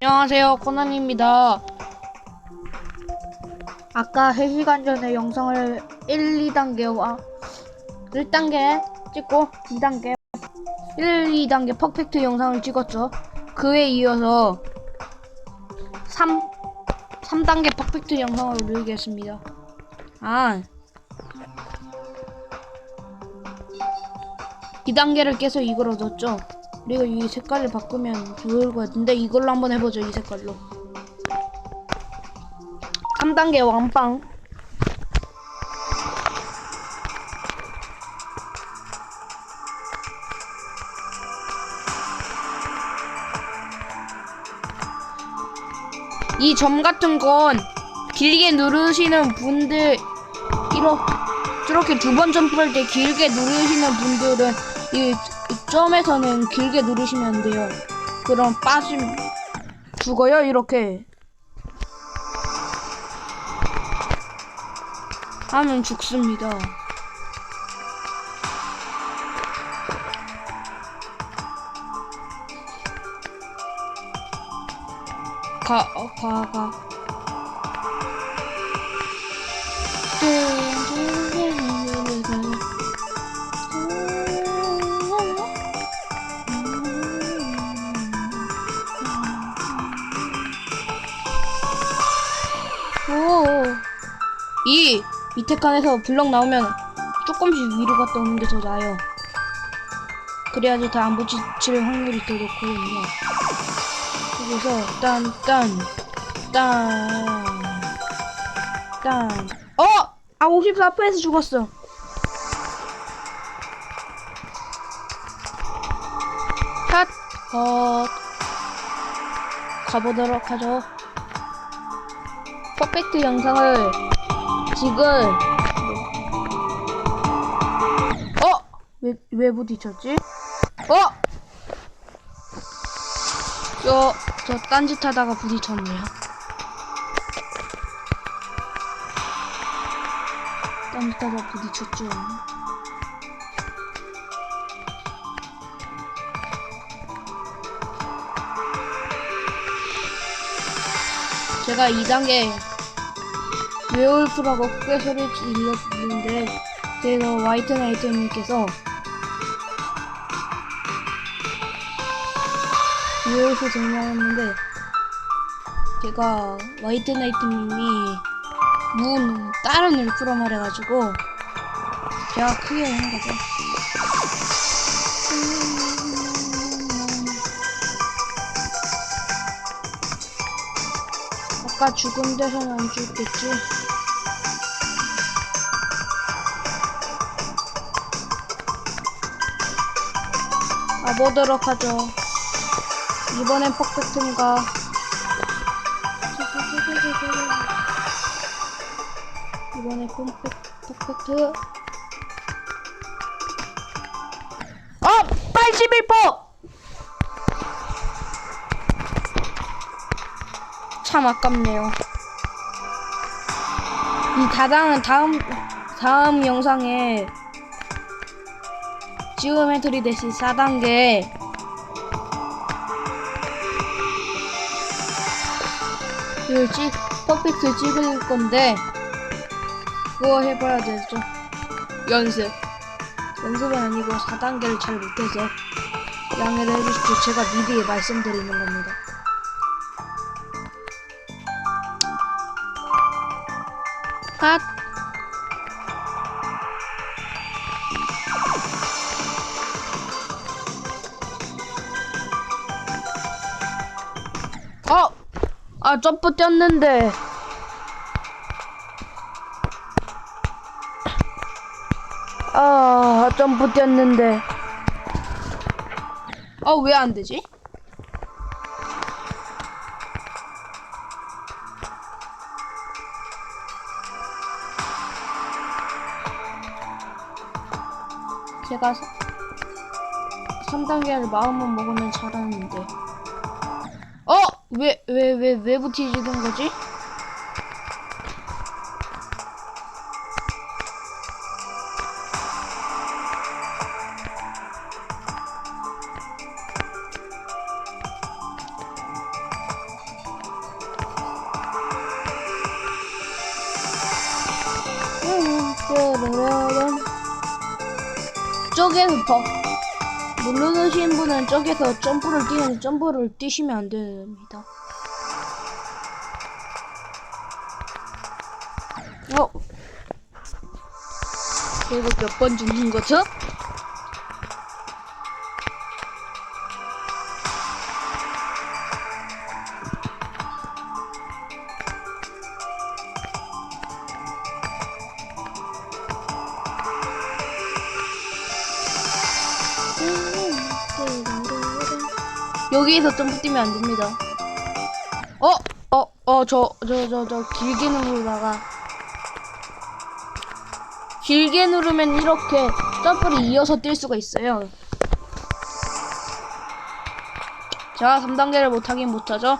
안녕하세요 코난입니다. 아까 3시간 전에 영상을 1, 2단계와 1단계 찍고 2단계 1, 2단계 퍼펙트 영상을 찍었죠. 그에 이어서 3 3단계 퍼펙트 영상을 올리겠습니다. 아. 2단계를 깨서 이걸 얻었죠 우리가 이 색깔을 바꾸면 좋을 것 같은데 이걸로 한번 해보죠 이 색깔로. 3단계 왕빵. 이 점 같은 건 길게 누르시는 분들 이렇게 두번 점프할 때 길게 누르시는 분들은 이, 이 점에서는 길게 누르시면 안 돼요. 그럼 빠지면 죽어요 이렇게 하면 죽습니다. 가, 어, 가, 가. 오. 이 밑에 칸에서 블럭 나오면 조금씩 위로 갔다 오는 게 더 나아요. 그래야지 다 안 부딪힐 확률이 더 높거든요. 그래서 딴, 딴, 딴, 딴. 어! 아, 54%에서 죽었어. 샷, 컷. 가보도록 하죠. 퍼펙트 영상을 지금 어? 왜, 왜 부딪혔지? 어? 저, 저 딴짓 하다가 부딪혔네요. 딴짓 하다가 부딪혔죠. 제가 2단계 웨올프라고 크게 소리 질렀는데 그래서 화이트 나이트님께서 웨올프 정리했는데 제가 화이트 나이트님이 문 다른 울프로 말해가지고 제가 크게 한 거죠. 아까 죽은 데서는 안 죽겠지? 가보도록 하죠. 이번엔 퍼펙트인가? 이번에 퍼펙트, 퍼펙트. 어! 81%! 참 아깝네요. 이 다당은 다음 다음 영상에 지오메트리 대시 4단계 그 찍, 퍼펙트 찍을 건데 그거 해봐야 되죠. 연습. 연습은 아니고 4단계를 잘 못해서 양해를 해주십시오. 제가 미리 말씀드리는 겁니다. 핫. 어! 아, 점프 뛰었는데. 아, 점프 뛰었는데. 아, 왜 안 되지? 제가 3단계를 마음만 먹으면 잘하는데. 어! 왜, 왜, 왜, 왜 부티지는 거지? 저기에서 버 모르시는 분은 저기에서 점프를 뛰는 점프를 뛰시면 안 됩니다. 어? 이거 몇 번 죽는 거죠? 여기에서 점프 뛰면 안 됩니다. 어? 어? 어, 저, 저, 저, 저, 길게 누르다가. 길게 누르면 이렇게 점프를 이어서 뛸 수가 있어요. 자, 3단계를 못하긴 못하죠?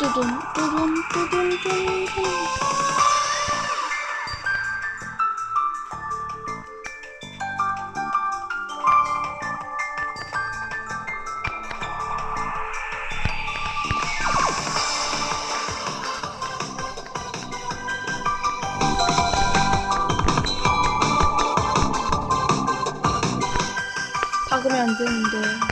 뚜둔, 뚜둔, 뚜둔, 뚜둔. 박으면 안 되는데.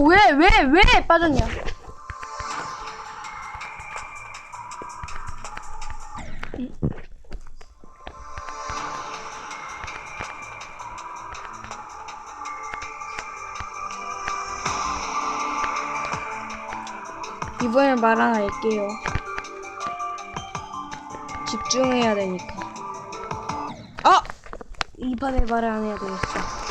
왜, 왜, 왜 빠졌냐? 이번엔 말 하나 할게요. 집중해야 되니까. 아! 이번에 말을 안 해야 되겠어.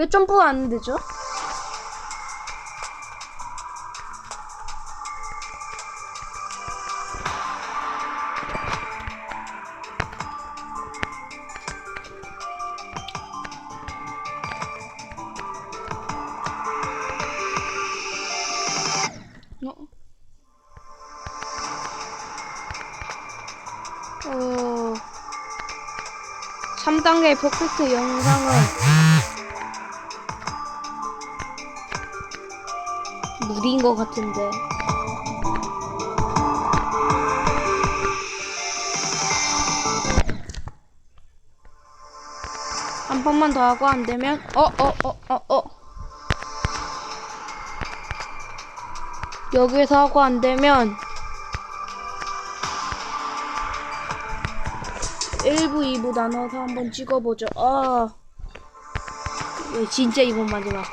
왜 점프가 안 되죠? 어? 어... 3단계 퍼펙트 영상은 무리인 것 같은데 한 번만 더 하고 안 되면 어 어 어 어 어, 여기서 하고 안 되면 1부, 2부 나눠서 한번 찍어보죠. 아, 네, 진짜 이번 마지막.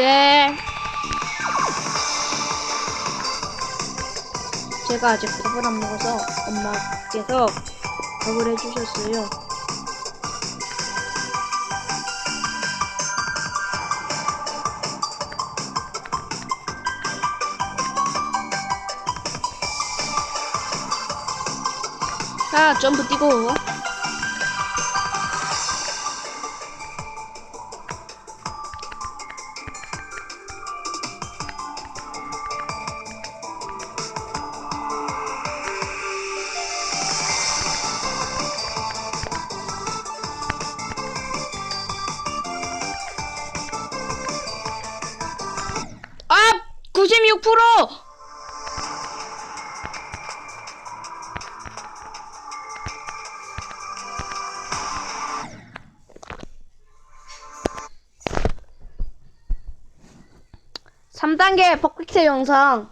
네. 제가 아직 밥을 안 먹어서 엄마께서 밥을 해주셨어요. 자, 점프 뛰고. 96%! 삼단계 퍼펙트 영상.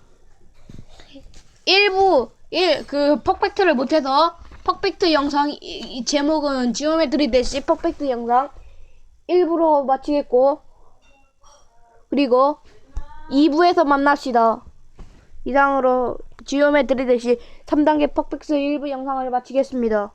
1부 1, 그 퍼펙트를 못해서 퍼펙트 영상 이, 이 제목은 지오메트리 대시 퍼펙트 영상. 1부로 마치겠고. 그리고 2부에서 만납시다. 이상으로 지오메트리 대시 3단계 퍼펙트 1부 영상을 마치겠습니다.